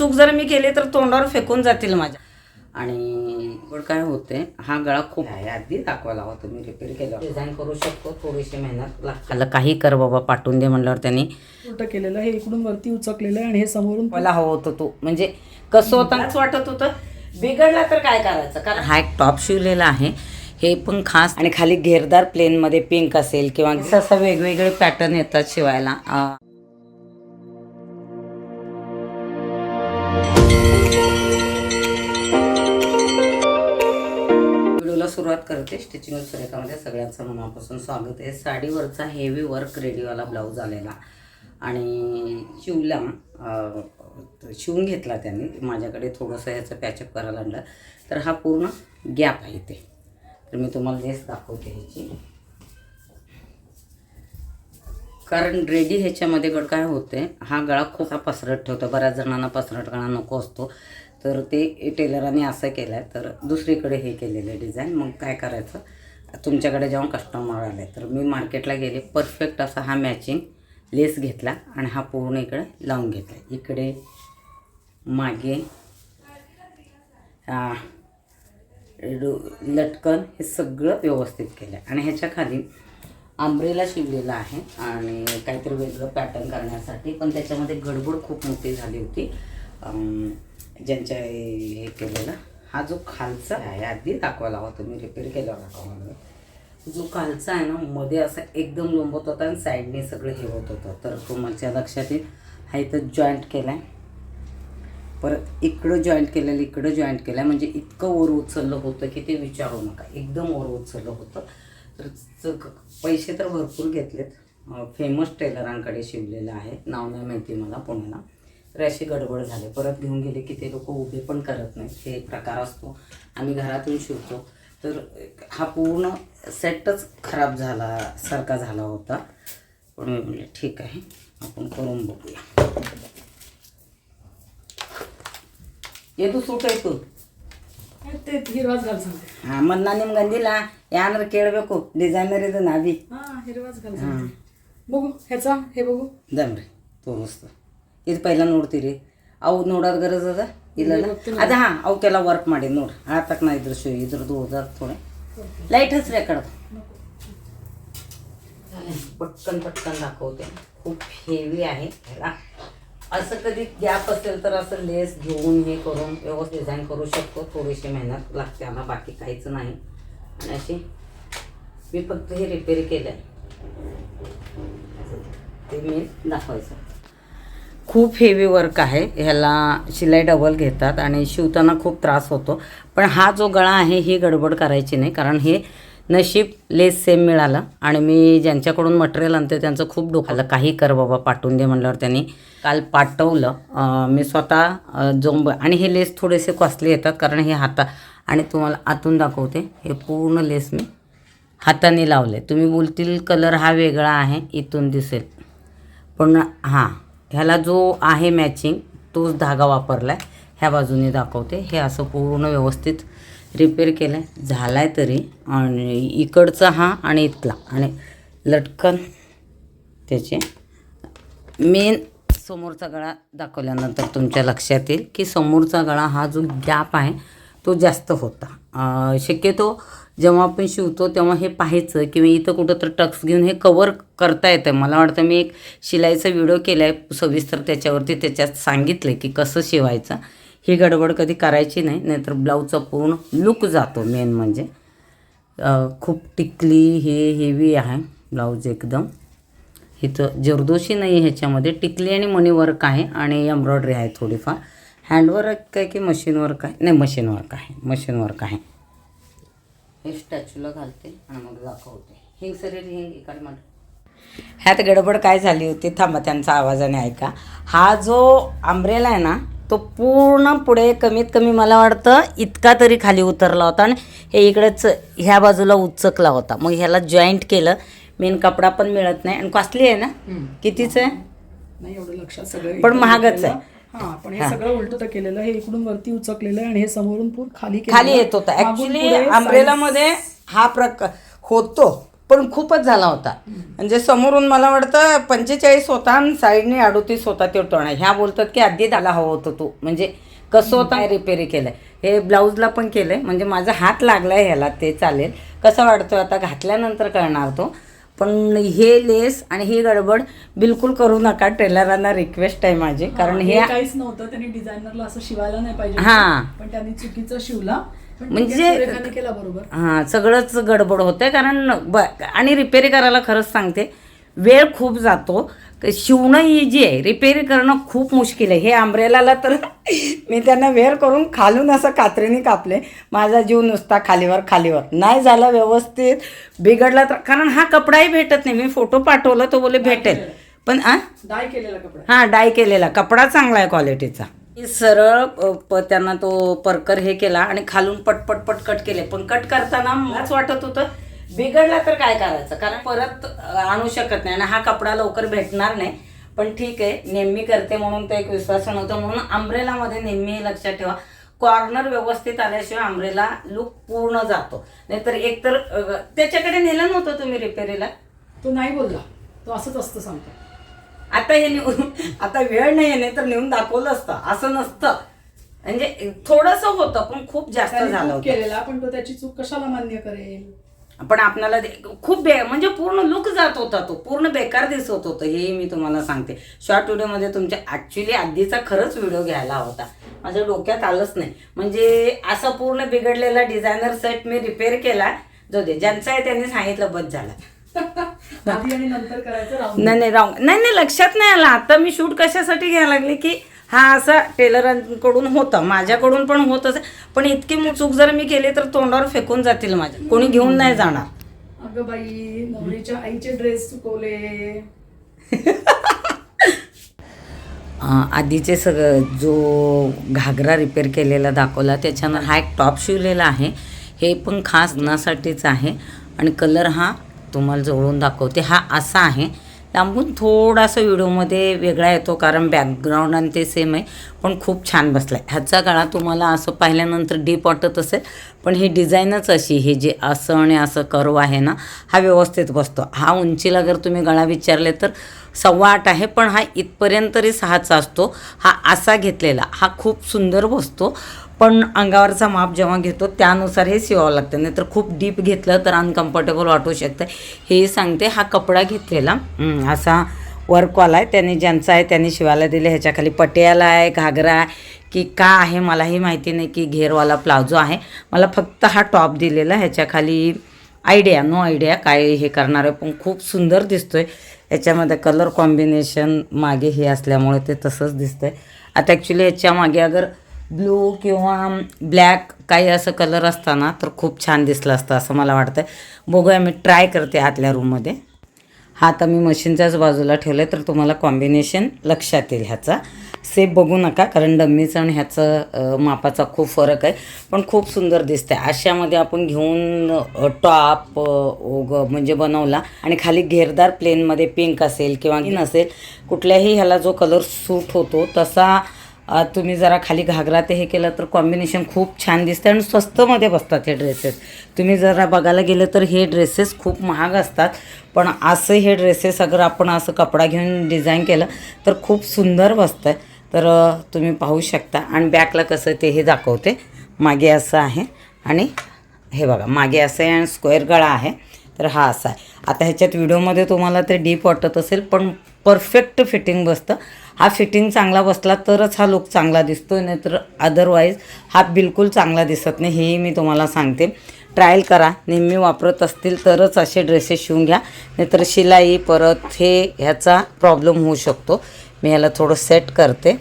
चूक जर मी केली तर तोंडावर फेकून जातील माझ्या. आणि पण काय होते हा गळा खूप आहे आधी दाखवायला हवा तुम्ही रिपेअर केला. डिझाईन करू शकतो थोडीशी मेहनत लागते. काही कर बाबा पाठवून दे म्हणल्यावर त्यांनी उलट केलेलं हे इकडून वरती उचकलेलं आहे आणि हे समोरून मला हवं होतं तू. म्हणजे कसं होतं वाटत होतं बिघडला तर काय करायचं? कारण हा एक टॉप शिवलेला आहे. हे पण खास आणि खाली घेरदार प्लेनमध्ये पिंक असेल किंवा असं वेगवेगळे पॅटर्न येतात शिवायला. सुरुवात करते स्टिचिंग सुरेखामध्ये सगळ्यांचं मनापासून स्वागत आहे. साडीवरचा हेवी वर्क रेडीवाला ब्लाऊज आलेला. आणि शिवला शिवून घेतला त्यांनी. माझ्याकडे थोडंसं ह्याचं पॅचअप करायला आणलं तर हा पूर्ण गॅप आहे ते तर मी तुम्हाला लेस दाखवते ह्याची. कारण रेडी ह्याच्यामध्ये गड काय होते हा गळा खूप पसरट ठेवतो. बऱ्याच जणांना पसरट गळा नको असतो. तर ते टेलरांनी असं केलं आहे तर दुसरीकडे हे केलेलं आहे डिझाईन मग काय करायचं? तुमच्याकडे जेव्हा कस्टमर आले तर मी मार्केटला गेले परफेक्ट असा हा मॅचिंग लेस घेतला आणि हा पूर्ण इकडे लावून घेतला. इकडे मागे लटकन हे सगळं व्यवस्थित केलं. आहे आणि ह्याच्या खाली आंब्रेला शिवलेला आहे आणि काहीतरी वेगळं पॅटर्न करण्यासाठी पण त्याच्यामध्ये गडबड खूप मोठी झाली होती. ज्यांच्या हे केलेला केलेलं हा जो खालचा आहे आधी दाखवायला हवा तुम्ही रिपेअर केल्यावर दाखवा मला जो खालचा आहे ना मध्ये असा एकदम लोंबत होता आणि साईडने सगळं हे होत होतं. तर तुमच्या लक्षात येईल हा इथं जॉईंट केला आहे परत इकडं जॉईंट केलेलं इकडं जॉईंट केलं आहे म्हणजे इतकं वर उचललं होतं की ते विचारू नका. एकदम वर उचललं होतं. तर पैसे तर भरपूर घेतलेत. फेमस टेलरांकडे शिवलेलं आहे. नाव नाही माहिती मला पुण्याला. तर अशी गडबड झाली परत घेऊन गेले की ते लोक उभे पण करत नाहीत हे एक प्रकार असतो आम्ही घरातून शिवतो तर हा पूर्ण सेटच खराब झाला सारखा झाला होता पण मी म्हणले ठीक आहे आपण करून बघूया ये तू सूट ಆಯ್ತು ते हिरवाच घाल सांगते ಹಾ ಮತ್ತು ನಾನು ನಿಮ್ಗೆ ಅಂದಿಲ್ಲ ಏನಾರು ಕೇಳಬೇಕು ಡಿಸೈನರ್ ಇದು ನಾವಿ हा हिरवाच घाल सांगते बघू ह्याचा हे बघू ದಮ್ರಿ ತೋರಿಸ್ತು ಇದು ಪೈಲ ನೋಡ್ತೀರಿ. ಅವು ನೋಡೋದು ಗರಜ್ ಅದ? ಇಲ್ಲಲ್ಲ ಅದ ಹಾಂ ಅವಕ್ಕೆಲ್ಲ ವರ್ಕ್ ಮಾಡಿ ನೋಡ್ರಿ. ಆ ತಕ್ಕ ನಾ ಇದ್ರ ಶೂ ಇದ್ರದ್ದು ಓದೋದು ಥೋಡೆ ಲೈಟ್ ಹಸ್ರಿ ಆ ಕಡೆದು. पटकन पटकन दाखवते खूप हेवी आहे त्याला असं कधी गॅप असेल तर असं लेस घेऊन हे करून व्यवस्थित डिझाईन करू शकतो थोडीशी मेहनत लागते आम्हाला बाकी काहीच नाही आणि अशी मी फक्त हे रिपेअर केलं आहे ते मी दाखवायचं खूप हेवी वर्क आहे. ह्याला शिलाई डबल घेतात आणि शिवताना खूप त्रास होतो. पण हा जो गळा आहे ही गडबड करायची नाही. कारण हे नशीब लेस सेम मिळालं. आणि मी ज्यांच्याकडून मटेरियल आणते त्यांचं खूप डोकं आलं. काही कर बाबा पाठवून दे म्हणल्यावर त्यांनी काल पाठवलं. मी स्वतः अं, जोंब आणि हे लेस थोडेसे कॉस्टली येतात कारण हे हाता आणि तुम्हाला आतून दाखवते हे पूर्ण लेस मी हाताने लावले तुम्ही बोलतील कलर हा वेगळा आहे इथून दिसेल. पण हां ह्याला जो आहे मॅचिंग तोच धागा वापरला आहे ह्या बाजूने दाखवते. हे असं पूर्ण व्यवस्थित रिपेअर केलं आहे झाला आहे तरी आणि इकडचा हा आणि इथला. आणि लटकन त्याचे मेन समोरचा गळा दाखवल्यानंतर तुमच्या लक्षात येईल की समोरचा गळा हा जो गॅप आहे तो जास्त होता. शक्यतो जेव्हा आपण शिवतो तेव्हा हे पाहायचं किंवा इथं कुठं तर टक्स घेऊन हे कवर करता येतं मला वाटतं मी एक शिलाईचा व्हिडिओ केला आहे सविस्तर त्याच्यावरती त्याच्यात सांगितलं की कसं शिवायचं. ही गडबड कधी करायची नाही नाहीतर ब्लाऊजचा पूर्ण लुक जातो मेन म्हणजे. खूप टिकली हे हेवी आहे ब्लाऊज एकदम. इथं जरदोशी नाही आहे ह्याच्यामध्ये टिकली आणि मनी वर्क आहे आणि एम्ब्रॉयडरी आहे थोडीफार. हँडवर्क काय की मशीन वर्क आहे? नाही मशीन वर्क आहे मशीन वर्क आहे. हे स्टॅच्यूला घालते आणि मग दाखवते. हिंग सरी हिंग इकडे म्हण ह्यात गडबड काय झाली होती? थांबा त्यांचा आवाजाने ऐका. हा जो आंब्रेला आहे ना तो पूर्ण पुढे कमीत कमी मला वाटतं इतका तरी खाली उतरला होता आणि हे इकडेच ह्या बाजूला उचकला होता. मग ह्याला जॉईंट केलं. मेन कपडा पण मिळत नाही. आणि कॉस्टली आहे ना? कितीचं आहे? नाही एवढं लक्षात सगळं पण महागच. आहे. हा पण हे सगळं उलट केलेलं हे इकडून वरती उचकलेलं आहे आणि हे समोरून पूर्ण खाली. खाली येत होता. ऍक्च्युली पुढे अम्ब्रेलामध्ये हा प्रकार होतो पण खूपच झाला होता. म्हणजे समोरून मला वाटतं पंचेचाळीस होता आणि साईडने अडोतीस होता ते टोणा. ह्या बोलतात की आधी त्याला हवं होतं तू. म्हणजे कसं होतं? रिपेअरी केलंय? हे ब्लाऊजला पण केलंय. म्हणजे माझा हात लागलाय ह्याला ते चालेल. कसं वाटतं आता? घातल्यानंतर कळणार तो. पण हे लेस आणि ही गडबड बिलकुल करू नका. टेलरांना रिक्वेस्ट आहे माझी. कारण हे काहीच नव्हतं. त्यांनी डिझायनरला असं शिवायला नाही पाहिजे. हा. पण त्यांनी चुकीचं शिवला. म्हणजे- हां सगळंच गडबड होते कारण ब आणि रिपेअरी करायला खरंच सांगते. वेळ खूप जातो. क- शिवणं इजी आहे रिपेअरी करणं खूप मुश्किल आहे. हे आंब्रेलाला तर मी त्यांना वेअर करून खालून असं कात्रीने कापले. माझा जीव नुसता खालीवर खालीवर. नाही झाला व्यवस्थित. बिघडला तर कारण हा कपडाही भेटत नाही. मी फोटो पाठवला तो बोले भेटेल. पण आ? डाय केलेला कपडा. हां डाय केलेला. कपडा चांगला आहे क्वालिटीचा सरळ त्यांना तो परकर हे केला आणि खालून पटपट पट कट केले. पण कट करताना मलाच वाटत होतं बिघडला तर काय करायचं? कारण परत आणू शकत नाही आणि हा कपडा लवकर भेटणार नाही. पण ठीक आहे नेहमी करते म्हणून तो एक विश्वास नव्हता म्हणून आंब्रेलामध्ये नेहमी लक्षात ठेवा. कॉर्नर व्यवस्थित आल्याशिवाय आंब्रेला लुक पूर्ण जातो. नाहीतर एकतर त्याच्याकडे नेलं नव्हतं तुम्ही रिपेअरीला तो नाही बोलला. तो असंच असतं सांगतो. आता हे नेऊन आता वेळ नाही नाही तर नेऊन दाखवलं असतं. असं नसतं. म्हणजे थोडंसं होतं पण खूप जास्त झालं केलेला पण तो त्याची चूक कशाला मान्य करेल? पण आपल्याला खूप बे म्हणजे पूर्ण लुक जात होता तो. पूर्ण बेकार दिसत होतं. हे मी तुम्हाला सांगते. शॉर्ट व्हिडिओमध्ये तुमच्या ॲक्च्युली आधीचा खरंच व्हिडिओ घ्यायला होता. माझ्या डोक्यात आलंच नाही. म्हणजे असं पूर्ण बिघडलेला डिझायनर सेट मी रिपेअर केला. जो दे. ज्यांचा आहे त्यांनी सांगितलं बस झाला. नाही नाही रॉंग नाही नाही लक्षात नाही आलं. आता मी शूट कशासाठी घ्यायला लागले की हा असा टेलरांकडून होतं माझ्याकडून पण होतच. पण इतकी चूक जर मी केली तर तोंडावर फेकून जातील माझ्या. कोणी घेऊन नाही जाणार. अगं बाई नवरीच्या आईचे ड्रेस चुकवले. आधीचे सगळं जो घागरा रिपेअर केलेला दाखवला त्याच्यानं हा एक टॉप शिवलेला आहे. हे पण खास लग्नासाठीच आहे. आणि कलर हा तुम्हाला जवळून दाखवते. हा असा आहे. लांबून थोडासा व्हिडिओमध्ये वेगळा येतो कारण बॅकग्राऊंड आणि ते सेम आहे पण खूप छान बसला आहे ह्याचा गळा तुम्हाला असं पाहिल्यानंतर डीप वाटत असेल पण ही डिझाईनच अशी हे जे असं आणि असं कर्व आहे ना हा व्यवस्थित बसतो. हा उंचीला जर तुम्ही गळा विचारले तर सव्वा आठ आहे पण हा इथपर्यंत तरी सहाचा असतो. हा असा घेतलेला हा खूप सुंदर बसतो. पण अंगावरचा माप जेव्हा घेतो त्यानुसार हे शिवावं लागतं. नाहीतर खूप डीप घेतलं तर अनकम्फर्टेबल वाटू शकतं. हे सांगते हा कपडा घेतलेला. असा वर्कवाला आहे. त्याने ज्यांचा आहे त्यांनी शिवायला दिले. ह्याच्याखाली पटियाला आहे घागरा आहे की का आहे मलाही माहिती नाही की घेरवाला प्लाझो आहे. मला फक्त हा टॉप दिलेला. ह्याच्याखाली आयडिया नो आयडिया काय हे करणार आहे. पण खूप सुंदर दिसतो आहे याच्यामध्ये कलर कॉम्बिनेशन मागे हे असल्यामुळे ते तसंच दिसतं आहे आता ॲक्च्युली याच्या मागे अगर ब्लू किंवा ब्लॅक काही असं कलर असताना तर खूप छान दिसलं असतं असं मला वाटतं बघूया मी ट्राय करते आतल्या रूममध्ये हा आता मी मशीनच्याच बाजूला ठेवलं आहे तर तुम्हाला कॉम्बिनेशन लक्षात येईल ह्याचा. सेप बघू नका कारण डम्मीचं आणि ह्याचं मापाचा खूप फरक आहे. पण खूप सुंदर दिसतं आहे अशामध्ये आपण घेऊन टॉप म्हणजे बनवला. आणि खाली घेरदार प्लेनमध्ये पिंक असेल किंवा ग्रीन असेल कुठल्याही ह्याला जो कलर सूट होतो तसा तुम्ही जरा खाली घागरा ते हे केलं तर कॉम्बिनेशन खूप छान दिसतं आणि स्वस्तमध्ये बसतात हे ड्रेसेस तुम्ही जरा बघायला गेलं तर हे ड्रेसेस खूप महाग असतात पण असं हे ड्रेसेस अगर आपण असं कपडा घेऊन डिझाईन केलं तर खूप सुंदर बसतं तर तुम्ही पाहू शकता. आणि बॅकला कसं ते हे दाखवते. मागे असं आहे आणि हे बघा मागे असं आहे आणि स्क्वेअर गळा आहे. तर हा असा आहे. आता ह्याच्यात व्हिडिओमध्ये तुम्हाला ते डीप वाटत असेल पण परफेक्ट फिटिंग बसतं. हा फिटिंग चांगला बसला तरच हा लुक चांगला दिसतो नाहीतर अदरवाईज हा बिलकुल चांगला दिसत नाही हेही मी तुम्हाला सांगते. ट्रायल करा नेहमी वापरत असतील तरच असे ड्रेसेस शिवून घ्या नाहीतर शिलाई परत हे ह्याचा प्रॉब्लेम होऊ शकतो. मी याला थोडं सेट करते.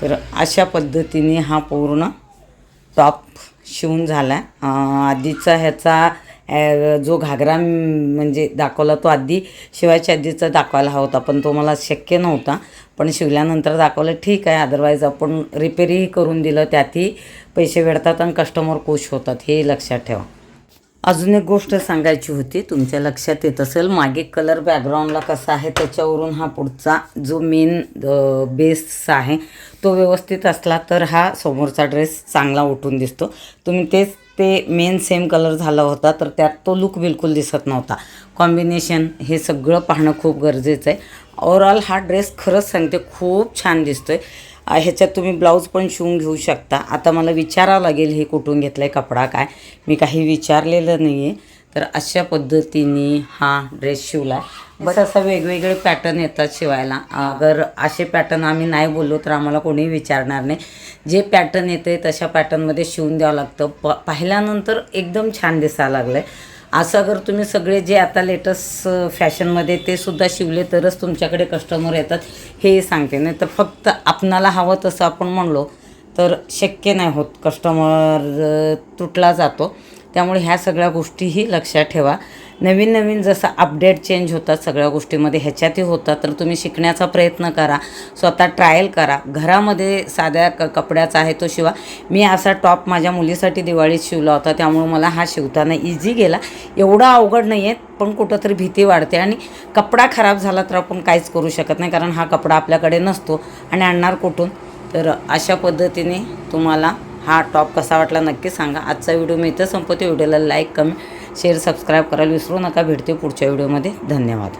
तर अशा पद्धतीने हा पूर्ण टॉप शिवून झाला आहे आधीचा ह्याचा जो घागरा म्हणजे दाखवला तो आधी शिवायच्या आधीचा दाखवायला हवा होता पण तो मला शक्य नव्हता. पण शिवल्यानंतर दाखवलं ठीक आहे अदरवाईज आपण रिपेअरही करून दिलं त्यातही पैसे भेटतात आणि कस्टमर खुश होतात हे लक्षात ठेवा. अजून एक गोष्ट सांगायची होती तुमच्या लक्षात येत असेल मागे कलर बॅकग्राऊंडला कसा आहे त्याच्यावरून हा पुढचा जो मेन बेस आहे तो व्यवस्थित असला तर हा समोरचा ड्रेस चांगला उठून दिसतो. तुम्ही तेच ते मेन सेम कलर झाला होता तर त्यात तो लुक बिलकुल दिसत नव्हता. कॉम्बिनेशन हे सगळं पाहणं खूप गरजेचं आहे. ओवरऑल हा ड्रेस खरंच सांगते खूप छान दिसतो आहे ह्याच्यात तुम्ही ब्लाऊज पण शिवून घेऊ शकता. आता मला विचारावं लागेल हे कुठून घेतलं आहे कपडा काय? मी काही विचारलेलं नाही आहे तर अशा पद्धतीने हा ड्रेस शिवला बट असं वेगवेगळे पॅटर्न येतात शिवायला. अगर असे पॅटर्न आम्ही नाही बोललो तर आम्हाला कोणीही विचारणार नाही. जे पॅटर्न येते तशा पॅटर्नमध्ये शिवून द्यावं लागतं. प पाहिल्यानंतर एकदम छान दिसायला लागलं आहे असं अगर तुम्ही सगळे जे आता लेटेस्ट फॅशनमध्ये ते सुद्धा शिवले तरच तुमच्याकडे कस्टमर येतात. हे सांगते. नाही तर फक्त आपणाला हवं तसं आपण म्हणलो तर शक्य नाही होत. कस्टमर तुटला जातो. त्यामुळे ह्या सगळ्या गोष्टीही लक्षात ठेवा. नवीन नवीन जसं अपडेट चेंज होतात सगळ्या गोष्टीमध्ये ह्याच्यातही होतात तर तुम्ही शिकण्याचा प्रयत्न करा. स्वतः ट्रायल करा. घरामध्ये साध्या क कपड्याचा आहे तो शिवा. मी असा टॉप माझ्या मुलीसाठी दिवाळीत शिवला होता त्यामुळे मला हा शिवताना इझी गेला. एवढा अवघड नाही आहे पण कुठंतरी भीती वाढते. आणि कपडा खराब झाला तर आपण काहीच करू शकत नाही कारण हा कपडा आपल्याकडे नसतो आणि आणणार कुठून? तर अशा पद्धतीने तुम्हाला हा टॉप कसा वाटला नक्की सांगा. आजचा व्हिडिओ मी इथं संपवते. व्हिडिओला लाईक कमेंट शेअर सबस्क्राईब करायला विसरू नका. भेटते पुढच्या व्हिडिओमध्ये. धन्यवाद.